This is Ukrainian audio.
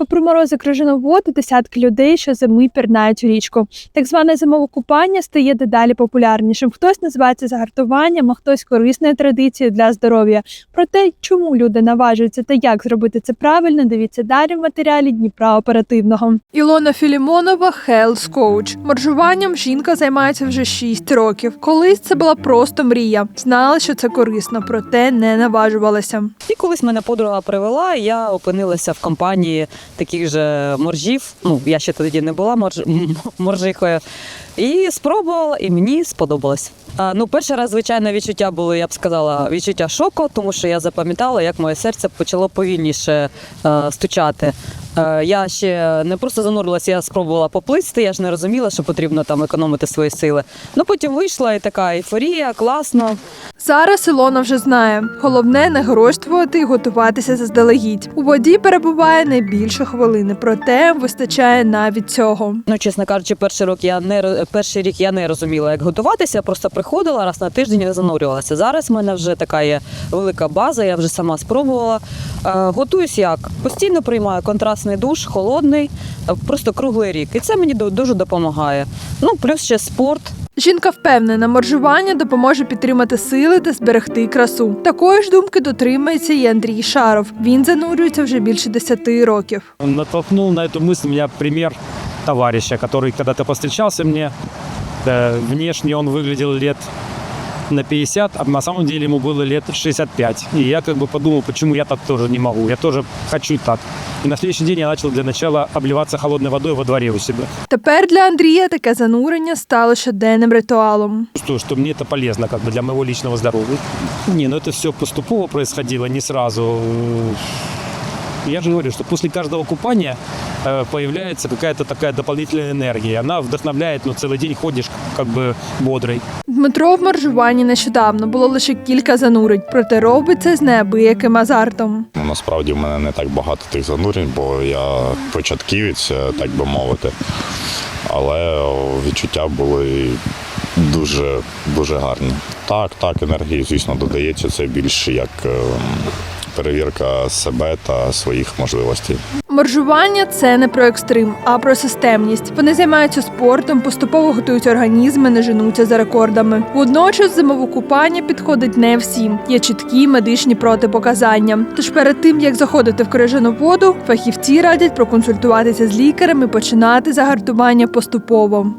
Попри морози крижану воду, десятки людей щозими пірнають у річку. Так зване зимове купання стає дедалі популярнішим. Хтось називає це загартуванням, а хтось корисною традицією для здоров'я. Про те, чому люди наважуються та як зробити це правильно, дивіться далі в матеріалі Дніпра оперативного. Ілона Філімонова Health Coach. Моржуванням жінка займається вже 6 років. Колись це була просто мрія. Знала, що це корисно, проте не наважувалася. І колись мене подруга привела, і я опинилася в компанії таких же моржів. Ну, я ще тоді не була морж... моржихою. І спробувала, і мені сподобалось. А, ну, перший раз, звичайно, відчуття було, я б сказала, відчуття шоку, тому що я запам'ятала, як моє серце почало повільніше а, стучати. Е, я ще не просто занурилася, я спробувала поплисти, я ж не розуміла, що потрібно там економити свої сили. Ну потім вийшла і така ейфорія, класно. Зараз Ілона вже знає. Головне не грошствувати і готуватися заздалегідь. У воді перебуває не більше хвилини, проте вистачає навіть цього. Ну, чесно кажучи, перший рік я не перший рік я не розуміла, як готуватися. Я просто приходила раз на тиждень і занурювалася. Зараз в мене вже така є велика база, я вже сама спробувала. Е, готуюсь як? Постійно приймаю контрастний душ, холодний, е, просто круглий рік. І це мені ду- дуже допомагає. Ну, плюс ще спорт. Жінка впевнена, моржування допоможе підтримати сили та зберегти красу. Такої ж думки дотримується і Андрій Шаров. Він занурюється вже більше 10 років. Натолкнул на эту мысль меня пример товарища, который когда-то повстречался мне. Э, Внешне он выглядел лет на 50, а на самом деле ему было лет 65. И я как бы подумал, почему я так тоже не могу. Я тоже хочу так. И на следующий день я начал для начала обливаться холодной водой во дворе у себя. Тепер для Андрія таке занурення стало щоденним ритуалом. Чувствую, что мне это полезно как бы для моего личного здоровья. Не, ну это все поступово происходило, не сразу. Я же говорю, что после каждого купания э, появляется какая-то такая дополнительная энергия. Она вдохновляет, но целый день ходишь как бы бодрый. Дмитро в моржуванні нещодавно було лише кілька занурень, проте робить це з неабияким азартом. Ну, насправді в мене не так багато тих занурень, бо я початківець, е, так би мовити. Але о, відчуття були дуже, дуже гарні. Так, так, енергії, звісно, додається. Це більше як е, перевірка себе та своїх можливостей. Моржування це не про екстрим, а про системність. Вони займаються спортом, поступово готують організми, не женуться за рекордами. Водночас зимове купання підходить не всім. Є чіткі медичні протипоказання. Тож перед тим як заходити в крижану воду, фахівці радять проконсультуватися з лікарем і починати загартування поступово.